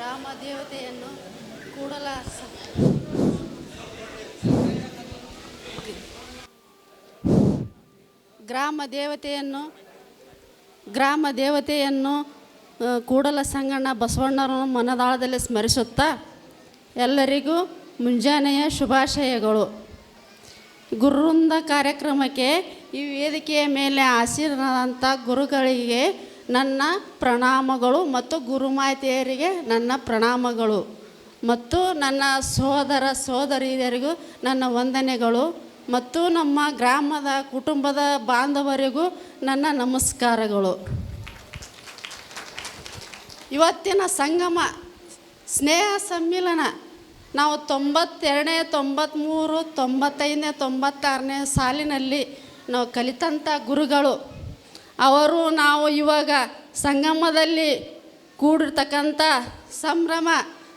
ಗ್ರಾಮ ದೇವತೆಯನ್ನು ಕೂಡಲ ಗ್ರಾಮ ದೇವತೆಯನ್ನು ಗ್ರಾಮ ದೇವತೆಯನ್ನು ಕೂಡಲ ಸಂಗಣ್ಣ ಬಸವಣ್ಣರನ್ನು ಮನದಾಳದಲ್ಲಿ ಸ್ಮರಿಸುತ್ತಾ ಎಲ್ಲರಿಗೂ ಮುಂಜಾನೆಯ ಶುಭಾಶಯಗಳು. ಗುರುವೃಂದ ಕಾರ್ಯಕ್ರಮಕ್ಕೆ ಈ ವೇದಿಕೆಯ ಮೇಲೆ ಆಸೀನರಾದಂಥ ಗುರುಗಳಿಗೆ ನನ್ನ ಪ್ರಣಾಮಗಳು ಮತ್ತು ಗುರುಮಾತೆಯರಿಗೆ ನನ್ನ ಪ್ರಣಾಮಗಳು ಮತ್ತು ನನ್ನ ಸೋದರ ಸೋದರಿಯರಿಗೂ ನನ್ನ ವಂದನೆಗಳು ಮತ್ತು ನಮ್ಮ ಗ್ರಾಮದ ಕುಟುಂಬದ ಬಾಂಧವರಿಗೂ ನನ್ನ ನಮಸ್ಕಾರಗಳು. ಇವತ್ತಿನ ಸಂಗಮ ಸ್ನೇಹ ಸಮ್ಮಿಲನ ನಾವು ತೊಂಬತ್ತೆರಡನೇ ತೊಂಬತ್ತ್ಮೂರು ತೊಂಬತ್ತೈದನೇ, ತೊಂಬತ್ತಾರನೇ ಸಾಲಿನಲ್ಲಿ ನಾವು ಕಲಿತಂಥ ಗುರುಗಳು ಅವರು ನಾವು ಇವಾಗ ಸಂಗಮದಲ್ಲಿ ಕೂಡಿರ್ತಕ್ಕಂಥ ಸಂಭ್ರಮ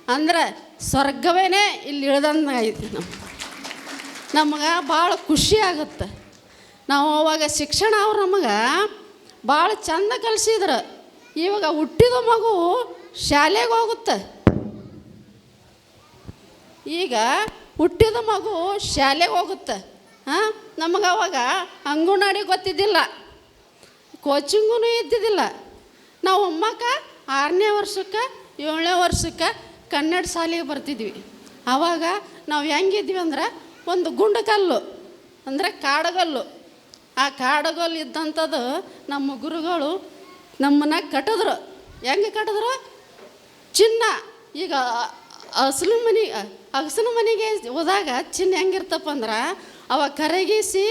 ಅಂದರೆ ಸ್ವರ್ಗವೇ ಇಲ್ಲಿ ಇಳ್ದಂಗೆ ಐತಿ ನಮ್ಮ ನಮಗೆ ಭಾಳ ಖುಷಿ ಆಗುತ್ತೆ. ನಾವು ಅವಾಗ ಶಿಕ್ಷಣ ಅವ್ರು ನಮಗೆ ಭಾಳ ಚಂದ ಕಲಿಸಿದ್ರು. ಇವಾಗ ಹುಟ್ಟಿದ ಮಗು ಶಾಲೆಗೆ ಹೋಗುತ್ತೆ. ಈಗ ಹುಟ್ಟಿದ ಮಗು ಶಾಲೆಗೆ ಹೋಗುತ್ತೆ. ಹಾಂ? ನಮಗೆ ಅವಾಗ ಅಂಗನವಾಡಿ ಗೊತ್ತಿದ್ದಿಲ್ಲ. ಕೋಚಿಂಗೂ ಇದ್ದಿದ್ದಿಲ್ಲ. ನಾವು ಒಮ್ಮಕ್ಕ ಆರನೇ ವರ್ಷಕ್ಕೆ, ಏಳನೇ ವರ್ಷಕ್ಕೆ ಕನ್ನಡ ಶಾಲೆಗೆ ಬರ್ತಿದ್ವಿ. ಆವಾಗ ನಾವು ಹೆಂಗಿದ್ವಿ ಅಂದ್ರೆ ಒಂದು ಗುಂಡಕಲ್ಲು, ಅಂದರೆ ಕಾಡಗಲ್ಲು. ಆ ಕಾಡಗಲ್ಲು ಇದ್ದಂಥದ್ದು ನಮ್ಮ ಗುರುಗಳು ನಮ್ಮನ್ನ ಕಟ್ಟಿದ್ರು. ಹೆಂಗೆ ಕಟ್ಟಿದ್ರು? ಚಿನ್ನ. ಈಗ ಹಸಲು ಮನೆ ಅಗಸನ ಮನೆಗೆ ಹೋದಾಗ ಚಿನ್ನ ಹೆಂಗಿರ್ತಪ್ಪ ಅಂದ್ರೆ ಅವಾಗ ಕರಗಿಸಿ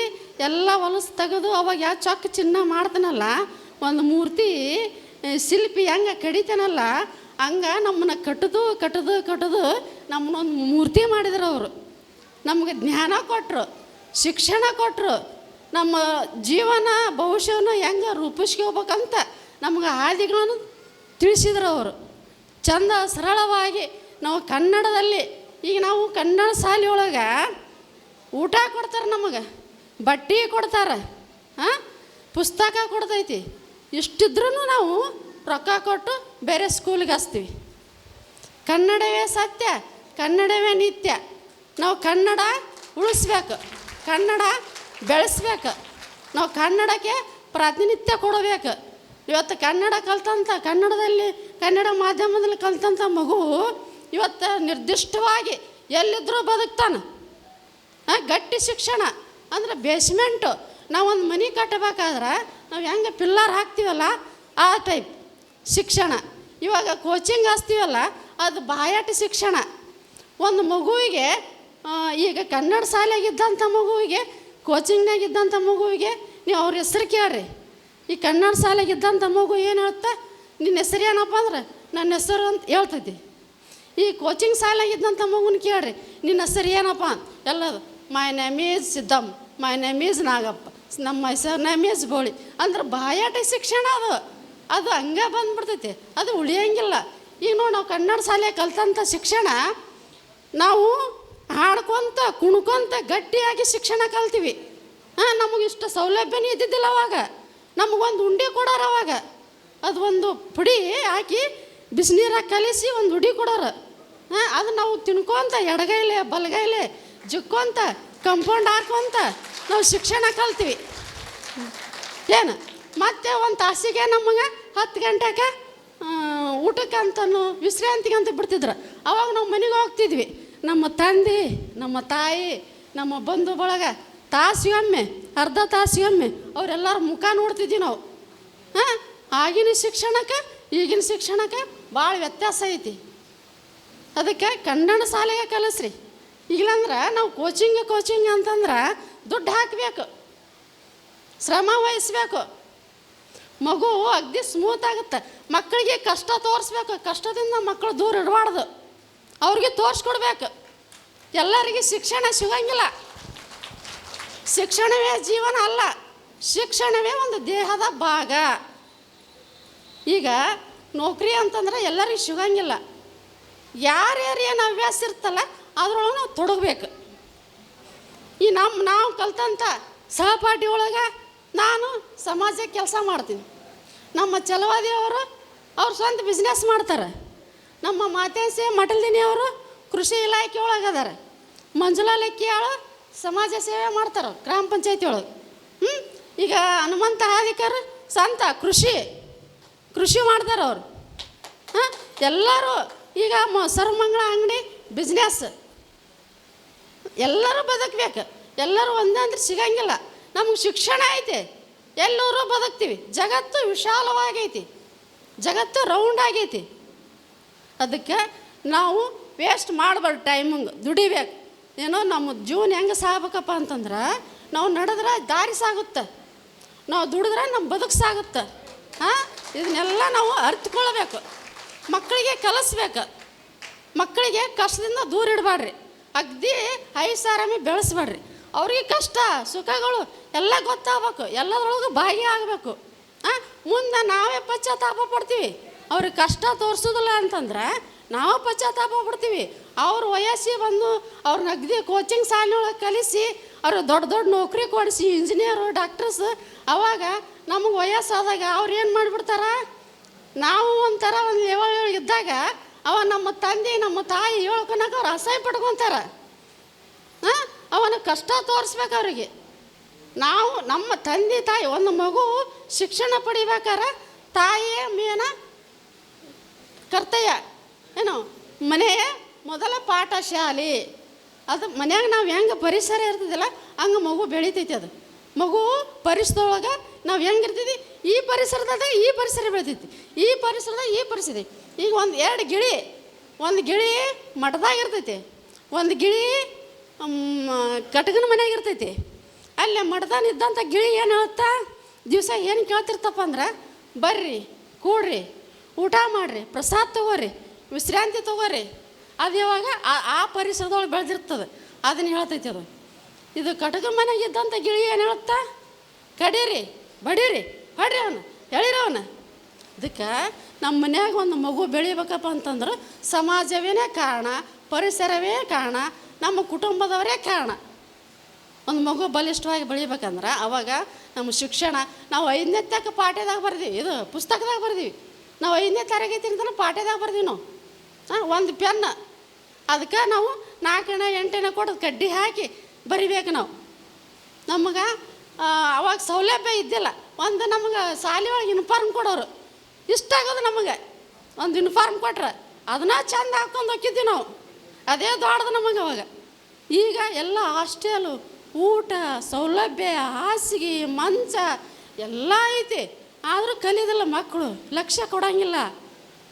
ಎಲ್ಲ ಹೊಲಸು ತೆಗೆದು ಅವಾಗ ಯಾವ ಚೊಕ್ಕ ಚಿನ್ನ ಮಾಡ್ತಾನಲ್ಲ, ಒಂದು ಮೂರ್ತಿ ಶಿಲ್ಪಿ ಹೆಂಗೆ ಕಡಿತಾನಲ್ಲ, ಹಂಗೆ ನಮ್ಮನ್ನ ಕಟ್ಟದು ಕಟ್ಟದು ಕಟ್ಟದು ನಮ್ಮನ್ನೊಂದು ಮೂರ್ತಿ ಮಾಡಿದ್ರು ಅವರು. ನಮಗೆ ಜ್ಞಾನ ಕೊಟ್ಟರು ಶಿಕ್ಷಣ ಕೊಟ್ಟರು ನಮ್ಮ ಜೀವನ, ಭವಿಷ್ಯವನ್ನು ಹೆಂಗೆ ರೂಪಿಸ್ಕೋಬೇಕಂತ ನಮ್ಗೆ ಹಾದಿಗಳನ್ನು ತಿಳಿಸಿದ್ರು ಅವರು. ಚಂದ, ಸರಳವಾಗಿ ನಾವು ಕನ್ನಡದಲ್ಲಿ, ಈಗ ನಾವು ಕನ್ನಡ ಶಾಲೆಯೊಳಗೆ ಊಟ ಕೊಡ್ತಾರೆ ನಮಗೆ. ಬಟ್ಟೆ ಕೊಡ್ತಾರೆ, ಹಾಂ? ಪುಸ್ತಕ ಕೊಡ್ತೈತಿ. ಇಷ್ಟಿದ್ರೂ ನಾವು ರೊಕ್ಕ ಕೊಟ್ಟು ಬೇರೆ ಸ್ಕೂಲಿಗೆ ಹಚ್ತೀವಿ. ಕನ್ನಡವೇ ಸತ್ಯ, ಕನ್ನಡವೇ ನಿತ್ಯ. ನಾವು ಕನ್ನಡ ಉಳಿಸ್ಬೇಕು, ಕನ್ನಡ ಬೆಳೆಸ್ಬೇಕು. ನಾವು ಕನ್ನಡಕ್ಕೆ ಪ್ರಾತಿನಿತ್ಯ ಕೊಡಬೇಕು. ಇವತ್ತು ಕನ್ನಡ ಕಲ್ತಂಥ ಕನ್ನಡದಲ್ಲಿ, ಕನ್ನಡ ಮಾಧ್ಯಮದಲ್ಲಿ ಕಲ್ತಂಥ ಮಗು ಇವತ್ತು ನಿರ್ದಿಷ್ಟವಾಗಿ ಎಲ್ಲಿದ್ದರೂ ಬದುಕ್ತಾನೆ. ಗಟ್ಟಿ ಶಿಕ್ಷಣ. ಅಂದ್ರೆ ಬೇಸ್ಮೆಂಟು ನಾವೊಂದು ಮನೆ ಕಟ್ಟಬೇಕಾದ್ರೆ ನಾವು ಹೆಂಗೆ ಪಿಲ್ಲರ್ ಹಾಕ್ತೀವಲ್ಲ, ಆ ಟೈಪ್ ಶಿಕ್ಷಣ. ಇವಾಗ ಕೋಚಿಂಗ್ ಹಾಸ್ತೀವಲ್ಲ ಅದು ಬಾಯಾಟ ಶಿಕ್ಷಣ. ಒಂದು ಮಗುವಿಗೆ ಈಗ ಕನ್ನಡ ಶಾಲೆಗಿದ್ದಂಥ ಮಗುವಿಗೆ ಕೋಚಿಂಗ್ನಾಗಿದ್ದಂಥ ಮಗುವಿಗೆ, ನೀವು ಅವ್ರ ಹೆಸ್ರು ಕೇಳ್ರಿ. ಈ ಕನ್ನಡ ಶಾಲೆಗಿದ್ದಂಥ ಮಗು ಏನು ಹೇಳುತ್ತೆ ನಿನ್ನ ಹೆಸರು ಏನಪ್ಪ ಅಂದ್ರೆ ನನ್ನ ಹೆಸರು ಅಂತ ಹೇಳ್ತೈತಿ. ಈ ಕೋಚಿಂಗ್ ಶಾಲೆಗಿದ್ದಂಥ ಮಗುನ ಕೇಳ್ರಿ ನಿನ್ನ ಹೆಸರು ಏನಪ್ಪ? ಎಲ್ಲದು my name is Siddam my name is Nagappa. ನಮ್ಮ ಹೆಸರು ನೇಮ್ ಈಸ್ ಬೋಳಿ. ಅಂದ್ರೆ ಬಾಯಾಟ ಶಿಕ್ಷಣ ಅದು. ಅದು ಹಂಗೆ ಬಂದ್ಬಿಡ್ತೈತಿ. ಅದು ಉಳಿಯಂಗಿಲ್ಲ. ಈಗ ನೋಡಿ ನಾವು ಕನ್ನಡ ಶಾಲೆ ಕಲ್ತಂಥ ಶಿಕ್ಷಣ, ನಾವು ಹಾಡ್ಕೊತ ಕುಣ್ಕೊತ ಗಟ್ಟಿಯಾಗಿ ಶಿಕ್ಷಣ ಕಲ್ತೀವಿ. ಹಾಂ ನಮಗಿಷ್ಟು ಸೌಲಭ್ಯನೇ ಇದ್ದಿದ್ದಿಲ್ಲ ಅವಾಗ. ನಮಗೊಂದು ಉಂಡೆ ಕೊಡೋರು ಅವಾಗ. ಅದು ಒಂದು ಪುಡಿ ಹಾಕಿ ಬಿಸಿನೀರಾಗ ಕಲಿಸಿ ಒಂದು ಉಡಿ ಕೊಡೋರು. ಹಾಂ, ಅದು ನಾವು ತಿನ್ಕೊತ ಎಡಗೈಲೆ, ಬಲಗೈಲೆ, ಜುಕ್ಕೊಂತ, ಕಂಪೌಂಡ್ ಹಾಕೊಂತ ನಾವು ಶಿಕ್ಷಣ ಕಲ್ತೀವಿ. ಏನು? ಮತ್ತೆ ಒಂದು ತಾಸಿಗೆ ನಮಗೆ ಹತ್ತು ಗಂಟೆಗೆ ಊಟಕ್ಕೆ ಅಂತನೂ ವಿಶ್ರಾಂತಿಗೆ ಅಂತ ಬಿಡ್ತಿದ್ರು. ಅವಾಗ ನಾವು ಮನೆಗೆ ಹೋಗ್ತಿದ್ವಿ. ನಮ್ಮ ತಂದೆ, ನಮ್ಮ ತಾಯಿ, ನಮ್ಮ ಬಂಧು ಬಳಗ ತಾಸಿಗೊಮ್ಮೆ, ಅರ್ಧ ತಾಸಿಗೊಮ್ಮೆ ಅವರೆಲ್ಲರ ಮುಖ ನೋಡ್ತಿದ್ವಿ ನಾವು. ಹಾಂ ಆಗಿನ ಶಿಕ್ಷಣಕ್ಕೆ, ಈಗಿನ ಶಿಕ್ಷಣಕ್ಕೆ ಭಾಳ ವ್ಯತ್ಯಾಸ ಐತಿ. ಅದಕ್ಕೆ ಕನ್ನಡ ಶಾಲೆಗೆ ಕಲಿಸ್ರಿ. ಇಲ್ಲಂದ್ರೆ ನಾವು ಕೋಚಿಂಗ್ ಕೋಚಿಂಗ್ ಅಂತಂದ್ರೆ ದುಡ್ಡು ಹಾಕಬೇಕು. ಶ್ರಮ ವಹಿಸ್ಬೇಕು. ಮಗು ಅಗ್ದಿ ಸ್ಮೂತ್ ಆಗುತ್ತೆ. ಮಕ್ಕಳಿಗೆ ಕಷ್ಟ ತೋರಿಸ್ಬೇಕು. ಕಷ್ಟದಿಂದ ಮಕ್ಕಳು ದೂರ ಇಡಬಾರ್ದು ಅವ್ರಿಗೆ ತೋರಿಸ್ಕೊಡ್ಬೇಕು. ಎಲ್ಲರಿಗೆ ಶಿಕ್ಷಣ ಸಿಗಂಗಿಲ್ಲ. ಶಿಕ್ಷಣವೇ ಜೀವನ ಅಲ್ಲ. ಶಿಕ್ಷಣವೇ ಒಂದು ದೇಹದ ಭಾಗ. ಈಗ ನೌಕರಿ ಅಂತಂದ್ರೆ ಎಲ್ಲರಿಗೂ ಸಿಗಂಗಿಲ್ಲ. ಯಾರ್ಯಾರು ಏನು ಹವ್ಯಾಸ ಇರ್ತಲ್ಲ, ಅದ್ರೊಳಗೆ ನಾವು ತೊಡಗಬೇಕು. ಈ ನಮ್ಮ ನಾವು ಕಲ್ತಂಥ ಸಹಪಾಠಿ ಒಳಗೆ ನಾನು ಸಮಾಜಕ್ಕೆ ಕೆಲಸ ಮಾಡ್ತೀನಿ. ನಮ್ಮ ಚಲವಾದಿಯವರು ಅವ್ರ ಸ್ವಂತ ಬಿಸ್ನೆಸ್ ಮಾಡ್ತಾರೆ. ನಮ್ಮ ಮಾತೇಸಿ ಮಟಲ್ದಿನಿ ಅವರು ಕೃಷಿ ಇಲಾಖೆ ಒಳಗೆ ಮಂಜುಳಾ ಲೆಕ್ಕಿಯಾಳು ಸಮಾಜ ಸೇವೆ ಮಾಡ್ತಾರೆ ಗ್ರಾಮ ಪಂಚಾಯತಿ ಒಳಗೆ. ಹ್ಞೂ ಈಗ ಹನುಮಂತ ಹಾದಿಕರು ಸಂತ ಕೃಷಿ ಕೃಷಿ ಮಾಡ್ತಾರೆ ಅವರು. ಹಾಂ? ಎಲ್ಲರೂ ಈಗ ಮ ಸರ್ವಮಂಗಳ ಅಂಗಡಿ ಬಿಸ್ನೆಸ್ ಎಲ್ಲರೂ ಬದುಕಬೇಕು. ಎಲ್ಲರೂ ಒಂದೇ ಅಂದ್ರೆ ಸಿಗಂಗಿಲ್ಲ. ನಮ್ಗೆ ಶಿಕ್ಷಣ ಐತೆ. ಎಲ್ಲರೂ ಬದುಕ್ತೀವಿ. ಜಗತ್ತು ವಿಶಾಲವಾಗೈತಿ. ಜಗತ್ತು ರೌಂಡ್ ಆಗೈತಿ. ಅದಕ್ಕೆ ನಾವು ವೇಸ್ಟ್ ಮಾಡಬಾರ್ದು ಟೈಮಿಂಗ್ ದುಡಿಬೇಕು. ಏನೋ ನಮ್ಮ ಜೀವನ ಹೆಂಗೆ ಸಾಗಬೇಕಪ್ಪ ಅಂತಂದ್ರೆ, ನಾವು ನಡೆದ್ರೆ ದಾರಿ ಸಾಗುತ್ತೆ. ನಾವು ದುಡಿದ್ರೆ ನಮ್ಮ ಬದುಕು ಸಾಗುತ್ತೆ. ಹಾಂ? ಇದನ್ನೆಲ್ಲ ನಾವು ಅರ್ತ್ಕೊಳ್ಬೇಕು. ಮಕ್ಕಳಿಗೆ ಕಲಿಸ್ಬೇಕು. ಮಕ್ಕಳಿಗೆ ಕಷ್ಟದಿಂದ ದೂರ ಇಡಬೇಡ್ರಿ ಅಗ್ದಿ ಐಸಾರಾಮಿ ಬೆಳೆಸ್ಬೇಡ್ರಿ. ಅವ್ರಿಗೆ ಕಷ್ಟ, ಸುಖಗಳು ಎಲ್ಲ ಗೊತ್ತಾಗಬೇಕು. ಎಲ್ಲದ್ರೊಳಗೂ ಭಾಗಿಯಾಗಬೇಕು ಹಾಂ ಮುಂದೆ ನಾವೇ ಪಶ್ಚಾತ್ತಾಪ ಪಡ್ತೀವಿ. ಅವ್ರಿಗೆ ಕಷ್ಟ ತೋರಿಸೋದಿಲ್ಲ ಅಂತಂದ್ರೆ ನಾವು ಪಶ್ಚಾತ್ತಾಪ ಪಡ್ತೀವಿ. ಅವ್ರ ವಯಸ್ಸಿಗೆ ಬಂದು ಅವ್ರನ್ನ ಅಗ್ದಿ ಕೋಚಿಂಗ್ ಶಾಲೆಯೊಳಗೆ ಕಲಿಸಿ, ಅವ್ರು ದೊಡ್ಡ ದೊಡ್ಡ ನೌಕರಿ ಕೊಡಿಸಿ ಇಂಜಿನಿಯರು ಡಾಕ್ಟರ್ಸ್ ಅವಾಗ ನಮಗೆ ವಯಸ್ಸಾದಾಗ ಅವ್ರು ಏನು ಮಾಡಿಬಿಡ್ತಾರ? ನಾವು ಒಂಥರ ಒಂದು ಲೆವೆಲ್ ಇದ್ದಾಗ ಅವ ನಮ್ಮ ತಂದೆ, ನಮ್ಮ ತಾಯಿ ಹೇಳ್ಕೊಳಕ ಅವ್ರು ಅಸಹ್ಯ ಪಡ್ಕೊತಾರ ಹಾಂ? ಅವನ ಕಷ್ಟ ತೋರಿಸ್ಬೇಕು ಅವರಿಗೆ. ನಾವು ನಮ್ಮ ತಂದೆ, ತಾಯಿ, ಒಂದು ಮಗು ಶಿಕ್ಷಣ ಪಡಿಬೇಕಾರೆ? ತಾಯಿಯೇ ಮೇನ ಕರ್ತವ್ಯ. ಏನು? ಮನೆಯ ಮೊದಲ ಪಾಠ ಶಾಲೆ ಅದು ಮನ್ಯಾಗ ನಾವು ಹೆಂಗೆ ಪರಿಸರ ಇರ್ತದಿಲ್ಲ, ಹಂಗೆ ಮಗು ಬೆಳಿತೈತಿ ಅದು. ಮಗು ಪರಿಸರದೊಳಗೆ ನಾವು ಹೆಂಗಿರ್ತೀವಿ ಈ ಪರಿಸರದಾಗ ಈ ಪರಿಸರ ಬೆಳಿತೈತಿ ಈ ಪರಿಸರದಾಗ ಈ ಪರಿಸರ ಈಗ ಒಂದು ಎರಡು ಗಿಳಿ, ಒಂದು ಗಿಳಿ ಮಠದಾಗ ಇರ್ತೈತಿ. ಒಂದು ಗಿಳಿ ಕಟಗನ ಮನ್ಯಾಗ ಇರ್ತೈತಿ. ಅಲ್ಲೇ ಇದ್ದಂಥ ಗಿಳಿ ಏನು ಹೇಳುತ್ತಾ? ದಿವಸ ಏನು ಕೇಳ್ತಿರ್ತಪ್ಪ ಅಂದ್ರೆ, ಬರ್ರಿ, ಕೂಡ್ರಿ, ಊಟ ಮಾಡಿರಿ, ಪ್ರಸಾದ ತಗೋರಿ, ವಿಶ್ರಾಂತಿ ತಗೋರಿ. ಅದು ಯಾವಾಗ ಆ ಪರಿಸರದೊಳಗೆ ಬೆಳೆದಿರ್ತದೆ. ಅದನ್ನು ಹೇಳ್ತೈತಿ ಅದು. ಇದು ಕಟಕ ಮನೆಗೆ ಇದ್ದಂಥ ಗಿಳಿ ಏನು ಹೇಳುತ್ತಾ? ಕಡೀರಿ, ಬಡೀರಿ, ಹೊಡ್ರಿ ಅವನು ಹೇಳಿರಿ ಅವನ. ಇದಕ್ಕೆ ನಮ್ಮ ಮನ್ಯಾಗ ಒಂದು ಮಗು ಬೆಳಿಬೇಕಪ್ಪ ಅಂತಂದ್ರೆ ಸಮಾಜವೇನೇ ಕಾರಣ, ಪರಿಸರವೇ ಕಾರಣ, ನಮ್ಮ ಕುಟುಂಬದವರೇ ಕಾರಣ. ಒಂದು ಮಗು ಬಲಿಷ್ಠವಾಗಿ ಬೆಳಿಬೇಕಂದ್ರೆ ಅವಾಗ ನಮ್ಮ ಶಿಕ್ಷಣ, ನಾವು ಐದನೇ ತಕ್ಕ ಪಾಠದಾಗ ಬರ್ದೀವಿ, ಇದು ಪುಸ್ತಕದಾಗ ಬರ್ದೀವಿ. ನಾವು ಐದನೇ ತರಗತಿ ಅಂತ ಪಾಠದಾಗ ಬರ್ದೀವಿ ನಾವು. ಹಾಂ ಒಂದು ಪೆನ್ ಅದಕ್ಕೆ ನಾವು ನಾಲ್ಕನೇ, ಎಂಟನೇ ಕೊಡೋದು ಕಡ್ಡಿ ಹಾಕಿ ಬರಿಬೇಕು ನಾವು. ನಮಗೆ ಅವಾಗ ಸೌಲಭ್ಯ ಇದ್ದಿಲ್ಲ. ಒಂದು ನಮಗೆ ಶಾಲೆ ಒಳಗೆ ಯೂನಿಫಾರ್ಮ್ ಕೊಡೋರು. ಇಷ್ಟ ಆಗೋದು ನಮಗೆ. ಒಂದು ಯೂನಿಫಾರ್ಮ್ ಕೊಟ್ರೆ ಅದನ್ನ ಚಂದ ಹಾಕ್ಕೊಂಡು ಹೋಗಿದ್ವಿ ನಾವು. ಅದೇ ದೊಡ್ಡದು ನಮಗೆ ಅವಾಗ. ಈಗ ಎಲ್ಲ ಹಾಸ್ಟೆಲು ಊಟ, ಸೌಲಭ್ಯ, ಹಾಸಿಗೆ, ಮಂಚ ಎಲ್ಲ ಐತಿ. ಆದರೂ ಕಲಿಯೋದಿಲ್ಲ ಮಕ್ಕಳು ಲಕ್ಷ್ಯ ಕೊಡೋಂಗಿಲ್ಲ.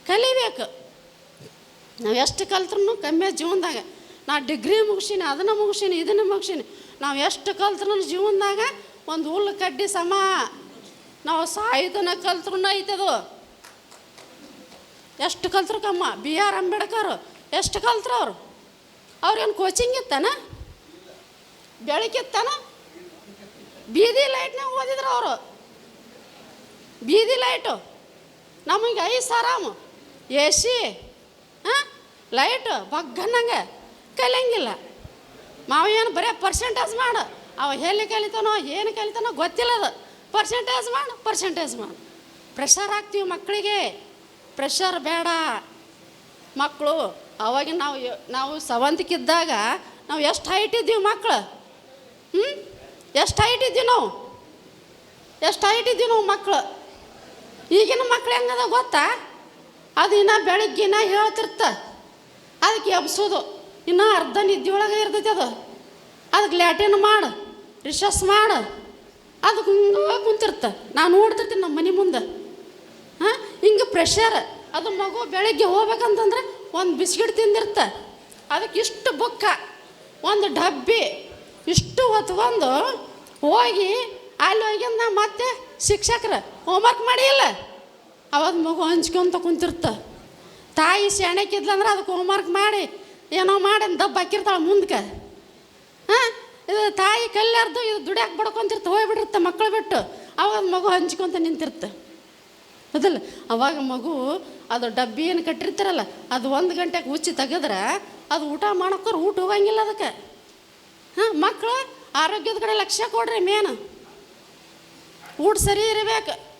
ಕಲಿಬೇಕು. ನಾವು ಎಷ್ಟು ಕಲ್ತ್ರೂ ಕಮ್ಮಿ ಜೀವನದಾಗ. ನಾ ಡಿಗ್ರಿ ಮುಗಿಸೀನಿ, ಅದನ್ನು ಮುಗಿಸೀನಿ, ಇದನ್ನು ಮುಗಿಸೀನಿ. ನಾವು ಎಷ್ಟು ಕಲ್ತ್ರೂ ಜೀವನದಾಗ ಒಂದು ಹುಲ್ಲು ಕಡ್ಡಿ ಸಮ. ನಾವು ಸಾಯುಧನ ಕಲ್ತ್ರೂ ಐತದು ಎಷ್ಟು ಕಲ್ತ್ರು ಕಮ್ಮ? B R Ambedkar. ಎಷ್ಟು ಕಲ್ತ್ರು ಅವರು? ಅವ್ರೇನು ಕೋಚಿಂಗ್ ಇತ್ತಾನ? ಬೆಳಕಿತ್ತಾನ ಬೀದಿ ಲೈಟ್ನಾಗ ಓದಿದ್ರು ಅವರು. ಬೀದಿ ಲೈಟು ನಮಗೆ ಐದು ಆರಾಮು ಎ ಸಿ. ಹಾಂ? ಲೈಟು ಬಗ್ಗನ್ನಂಗೆ ಕಲಿಯಂಗಿಲ್ಲ. ಮಾವ ಏನು ಬರೀ ಪರ್ಸೆಂಟೇಜ್ ಮಾಡು. ಅವ ಎಲ್ಲಿ ಕಲಿತಾನೋ, ಏನು ಕಲಿತಾನೋ ಗೊತ್ತಿಲ್ಲ ಅದು. ಪರ್ಸೆಂಟೇಜ್ ಮಾಡು ಪರ್ಸೆಂಟೇಜ್ ಮಾಡು. ಪ್ರೆಷರ್ ಹಾಕ್ತೀವಿ ಮಕ್ಕಳಿಗೆ. ಪ್ರೆಷರ್ ಬೇಡ. ಮಕ್ಕಳು ಅವಾಗ ನಾವು ನಾವು ಸವಂತಿಕಿದ್ದಾಗ ನಾವು ಎಷ್ಟು ಹೈಟ್ ಇದ್ದೀವಿ ಮಕ್ಕಳು ಹ್ಞೂ ಎಷ್ಟು ಹೈಟ್ ಇದ್ದೀವಿ ನಾವು? ಎಷ್ಟು ಹೈಟ್ ಇದ್ದೀವಿ ನಾವು ಮಕ್ಕಳು ಈಗಿನ ಮಕ್ಳು ಹೆಂಗದ ಗೊತ್ತಾ? ಅದು ಇನ್ನು ಬೆಳಗ್ಗಿನ ಹೇಳ್ತಿರ್ತ. ಅದಕ್ಕೆ ಎಬ್ಸೋದು. ಇನ್ನೂ ಅರ್ಧ ನಿದ್ದೆಯೊಳಗೆ ಇರ್ತೈತಿ ಅದು. ಅದಕ್ಕೆ ಲ್ಯಾಟಿನ್ ಮಾಡು, ರಿಶಸ್ ಮಾಡು. ಅದಕ್ಕೆ ಹಿಂಗೆ ಕುಂತಿರ್ತ. ನಾನು ನೋಡ್ತಿರ್ತೀನಿ ನಮ್ಮ ಮನೆ ಮುಂದೆ. ಹಾಂ, ಹಿಂಗೆ ಪ್ರೆಷರ್ ಅದು ಮಗು ಬೆಳಗ್ಗೆ ಹೋಗ್ಬೇಕಂತಂದ್ರೆ ಒಂದು ಬಿಸ್ಕಿಟ್ ತಿಂದಿರ್ತ. ಅದಕ್ಕೆ ಇಷ್ಟು ಬುಕ್ಕ, ಒಂದು ಡಬ್ಬಿ, ಇಷ್ಟು ಹೊತ್ಕೊಂಡು ಹೋಗಿ ಅಲ್ಲಿ ಹೋಗಿಂದ ಮತ್ತೆ ಶಿಕ್ಷಕರು ಹೋಮ್ವರ್ಕ್ ಮಾಡಿಲ್ಲ. ಅವಾಗ ಮಗು ಹಂಚ್ಕೊಂತ ಕುಂತಿರ್ತ. ತಾಯಿ ಶಾಣಕ್ಕಿದ್ಲಂದ್ರೆ ಅದಕ್ಕೆ ಹೋಮ್ವರ್ಕ್ ಮಾಡಿ ಏನೋ ಮಾಡಿ ದಬ್ಬ ಹಾಕಿರ್ತಾಳೆ ಮುಂದಕ್ಕೆ ಹಾಂ? ಇದು ತಾಯಿ ಕಲ್ಲಾರ್ದು ಇದು ದುಡ್ಯಾಕೆ ಬಡ್ಕೊಂತಿರ್ತ ಹೋಗ್ಬಿಟ್ಟಿರ್ತ ಮಕ್ಕಳು ಬಿಟ್ಟು. ಅವಾಗ ಮಗು ಹಂಚ್ಕೊಂತ ನಿಂತಿರ್ತ. ಅದಲ್ಲ, ಅವಾಗ ಮಗು ಅದು ಡಬ್ಬಿ ಏನು ಕಟ್ಟಿರ್ತಾರಲ್ಲ, ಅದು ಒಂದು ಗಂಟೆಗೆ ಉಚ್ಚಿ ತೆಗೆದ್ರೆ, ಅದು ಊಟ ಮಾಡೋಕ್ಕೋರು ಊಟ ಹೋಗಂಗಿಲ್ಲ ಅದಕ್ಕೆ. ಹಾಂ? ಮಕ್ಕಳು ಆರೋಗ್ಯದ ಕಡೆ ಲಕ್ಷ್ಯ ಕೊಡ್ರಿ ಮೇನ್. ಊಟ ಸರಿ ಇರಬೇಕು.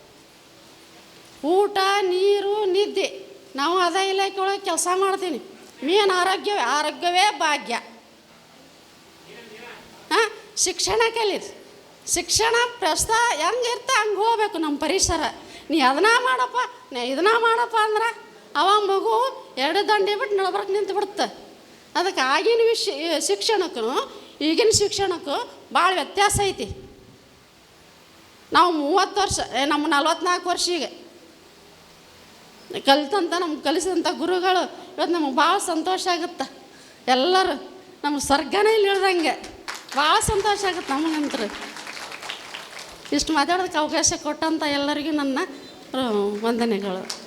ಊಟ, ನೀರು, ನಿದ್ದೆ. ನಾವು ಅದೇ ಇಲಾಖೆ ಒಳಗೆ ಕೆಲಸ ಮಾಡ್ತೀನಿ. ಮೇನ್ ಆರೋಗ್ಯವೇ? ಆರೋಗ್ಯವೇ ಭಾಗ್ಯ. ಹಾಂ? ಶಿಕ್ಷಣ ಕಲೀರಿ ಶಿಕ್ಷಣ ಪ್ರಸ್ತ ಹೆಂಗಿರ್ತ ಹಂಗೆ ಹೋಗ್ಬೇಕು ನಮ್ಮ ಪರಿಸರ. ನೀ ಅದನ್ನ ಮಾಡಪ್ಪ, ನೀ ಇದನ್ನ ಮಾಡಪ್ಪ ಅಂದ್ರೆ ಅವ ಮಗು ಎರಡು ದಂಡಿ ಬಿಟ್ಟು ನಡ್ಬರ್ಕ್ ನಿಂತು ಬಿಡುತ್ತೆ ಅದಕ್ಕೆ ಆಗಿನ ವಿಷಯ ಶಿಕ್ಷಣಕ್ಕೂ, ಈಗಿನ ಶಿಕ್ಷಣಕ್ಕೂ ಭಾಳ ವ್ಯತ್ಯಾಸ ಐತಿ. ನಾವು ಮೂವತ್ತು ವರ್ಷ ನಮ್ಮ ನಲ್ವತ್ನಾಲ್ಕು ವರ್ಷ ಈಗ. ಕಲಿತಂತ ನಮ್ಗೆ ಕಲಿಸಿದಂಥ ಗುರುಗಳು ಇವತ್ತು ನಮಗೆ ಭಾಳ ಸಂತೋಷ ಆಗುತ್ತೆ. ಎಲ್ಲರೂ ನಮ್ಗೆ ಸ್ವರ್ಗನೇ ಇಲ್ಲಿ ಇಳ್ದಂಗೆ. ಭಾಳ ಸಂತೋಷ ಆಗುತ್ತೆ ನಮಗಂತೂ ಇಷ್ಟು ಮಾತಾಡೋದಕ್ಕೆ ಅವಕಾಶ ಕೊಟ್ಟಂಥ ಎಲ್ಲರಿಗೂ ನನ್ನ ವಂದನೆಗಳು.